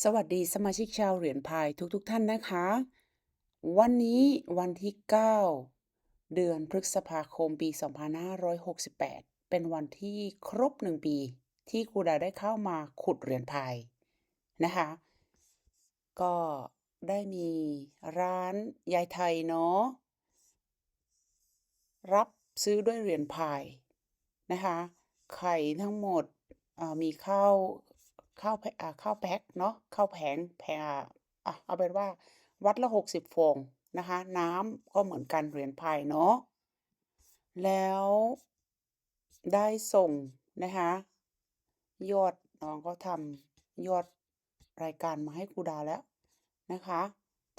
สวัสดีสมาชิกชาวเหรียญพายทุกๆทท่านนะคะ วันนี้วันที่ 9 เดือนพฤษภาคมปี 2568 เป็นวันที่ครบหนึ่งปี ที่ครูดาได้เข้ามาขุดเหรียญพายนะคะ ก็ได้มีร้านยายไทยเนาะรับซื้อด้วยเหรียญพายนะคะ ไข่ทั้งหมดมีข้าว ข้าวแพอ่าข้าวแพ็คเนาะข้าวแผงแพงอะเอาเป็นว่าวัดละหกสิบฟองนะคะ น้ำก็เหมือนกันเหรียญพายเนาะแล้วได้ส่งนะคะยอดน้องก็ทำยอดรายการมาให้ครูดาแล้วนะคะ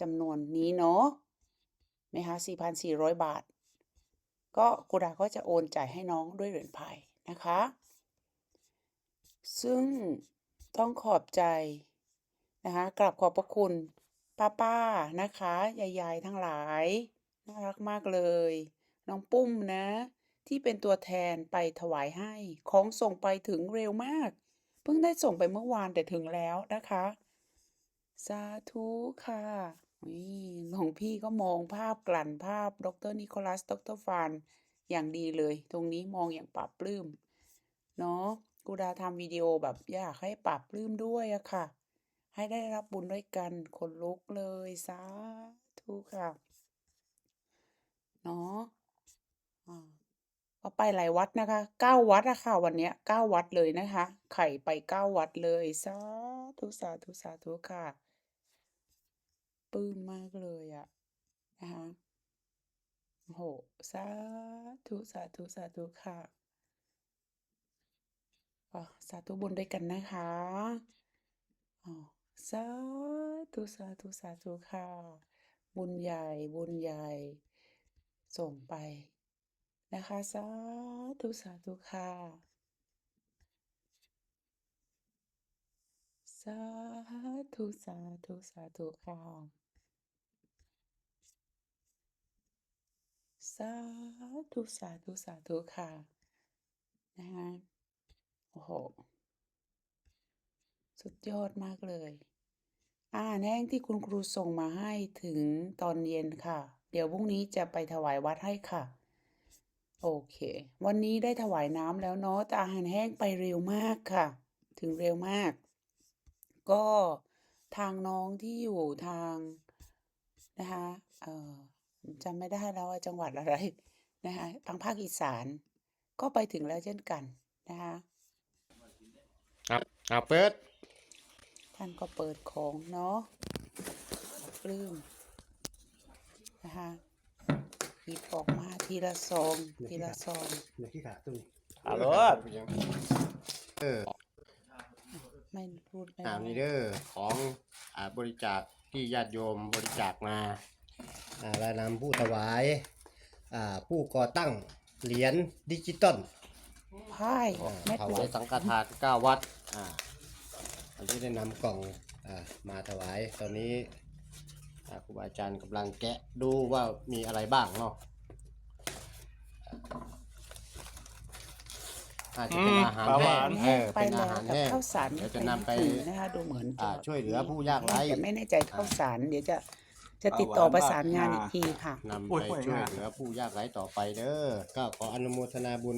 จำนวนนี้เนาะนะคะ4,400 บาท ก็ครูดาก็จะโอนจ่ายให้น้องด้วยเหรียญพายนะคะ ซึ่ง ต้องขอบใจนะคะกราบขอบพระคุณป้าป้าๆนะคะยายๆทั้งหลาย น่ารักมากเลย น้องปุ้มนะ ที่เป็นตัวแทนไปถวายให้ ของส่งไปถึงเร็วมาก เพิ่งได้ส่งไปเมื่อวานแต่ถึงแล้วนะคะสาธุค่ะนี่หลวงพี่ก็มองภาพกลั่นภาพ ดรนิโคลัส ดรฟาน อย่างดีเลย ตรงนี้มองอย่างปรับปลื้ม เนาะ กูดาทำวิดีโอแบบอยากให้ปรับปลื้มด้วยอะค่ะ ให้ได้รับบุญด้วยกันคนลุกเลยสาธุค่ะ เนาะอ่าไปหลายวัดนะคะเก้าวัดอะค่ะวันเนี้ยเก้าวัดเลยนะคะ ไข่ไปเก้าวัดเลยสาธุสาธุสาธุค่ะปลื้มมากเลยอะนะคะโอ้โหสาธุสาธุสาธุค่ะ ก็สาธุบุญด้วยกันนะคะอ๋อสาธุสาธุสาธุค่ะ บุญใหญ่บุญใหญ่ ส่งไปนะคะสาธุสาธุค่ะสาธุสาธุสาธุค่ะสาธุสาธุสาธุค่ะนะคะ โอ้โห สุดยอดมากเลย อาหารแห้งที่คุณครูส่งมาให้ถึงตอนเย็นค่ะ เดี๋ยวพรุ่งนี้จะไปถวายวัดให้ค่ะ โอเค วันนี้ได้ถวายน้ำแล้วเนาะแต่อาหารแห้งไปเร็วมากค่ะ ถึงเร็วมาก ก็ทางน้องที่อยู่ทางนะคะเอ่อจำไม่ได้แล้วว่าจังหวัดอะไรนะคะทางภาคอีสานก็ไปถึงแล้วเช่นกันนะคะ ครับอ่าเปิด ท่านก็เปิดของเนาะปลื้มนะคะหยิบออกมาทีละซองทีละซองเหลือขี้ขาดตรงนี้ฮัลโหลเออไม่พูดไม่อ่าได้นี่เด้อของอ่าบริจาคที่ญาติโยมบริจาคมาอ่ารายนามผู้ถวายอ่าผู้ก่อตั้งเหรียญดิจิตอล พายอ่าแม่ถตัววายสังฆทานเก้าวัดอ่าอันนี้ได้นำกล่องอ่ามาถวายตอนนี้อ่าครูบาอาจารย์กำลังแกะดูว่ามีอะไรบ้างเนาะอาจจะเป็นอาหารปลาหแห้วางนเออไปเป็นอาแล้วหารกับแห้ง ข้าวสารเดี๋ยวจะม่นำไปถึงนะคะดูเหมือนอ่าจะช่วยเหลือผู้ยากไร้แต่ไม่แน่ใจข้าวสารเดี๋ยวจะจะติดข้าวหวานต่อประสานงานมากอีกทีค่ะ นำโอ้ไปยโอ้ยช่วยงาเหลือผู้ยากไร้ต่อไปเด้อก็ขออนุโมทนาบุญ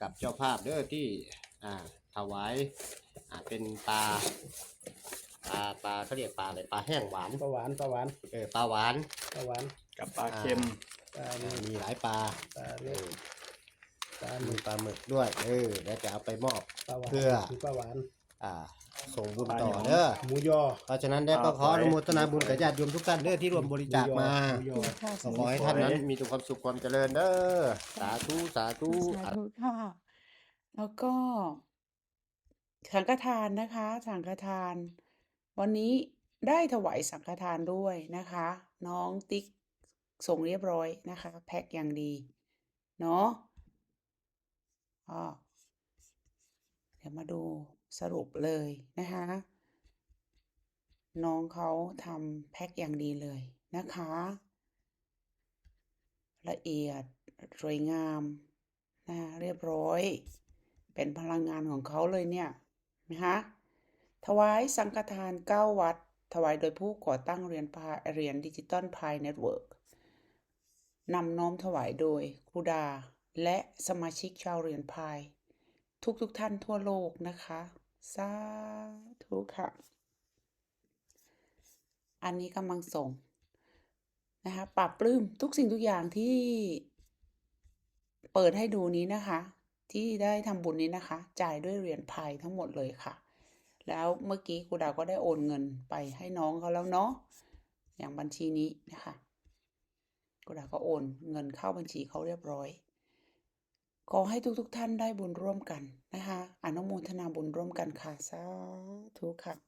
กับเจ้าภาพเด้อที่อ่าถวายอ่าเป็นปลาปลาปลาเขาเรียกปลาอะไรปลาแห้งหวานปลาหวานปลาหวานเออปลาหวานปลาหวานกับปลาเค็มปลาอ่านี่มีหลายปลาปลาเอเล็กอปลาหมีมึกปลาหมึกด้วยเออแล้วจะเอาไปมอบปลาหวานเพื่อมีปลาหวานอ่า ส่งบุญปลาต่อหยองเด้อหมูยอเพราะฉะนั้นแล้วก็ขออนุโมทนาบุญกับญาติโยมทุกท่านเด้อที่ร่วมบริจาคมาหมูยอค่ะก็ขอให้ท่านนั้นมีแต่ความสุขความเจริญเด้อสาธุสาธุสาธุค่ะ แล้วก็ สังฆทานนะคะ สังฆทาน วันนี้ได้ถวายสังฆทานด้วยนะคะ น้องติ๊กส่งเรียบร้อยนะคะ แพ็คอย่างดี เนาะก็เดี๋ยวมาดูสรุปเลยนะคะ น้องเขาทำแพ็คอย่างดีเลยนะคะ ละเอียดสวยงามนะเรียบร้อย เป็นพลังงานของเขาเลยเนี่ยนะคะถวายสังฆทาน 9 วัด ถวายโดยผู้ก่อตั้งเรียญพายเรียญดิจิตอลพายเน็ตเวิร์กนำน้อมถวายโดยครูดา และสมาชิกชาวเรียญพาย ทุกทุกๆท่านทั่วโลกนะคะ สาธุค่ะ อันนี้กำลังส่งนะคะปรับปลื้มทุกสิ่งทุกอย่างที่เปิดให้ดูนี้นะคะ ที่ได้ทำบุญนี้นะคะ จ่ายด้วยเหรียญพายทั้งหมดเลยค่ะ แล้วเมื่อกี้ครูดาวก็ได้โอนเงินไปให้น้องเขาแล้วเนาะอย่างบัญชีนี้นะคะครูดาวก็โอนเงินเข้าบัญชีเขาเรียบร้อย ขอให้ทุกๆทท่านได้บุญร่วมกันนะคะอนุโมทนาบุญร่วมกันค่ะสาธุค่ะ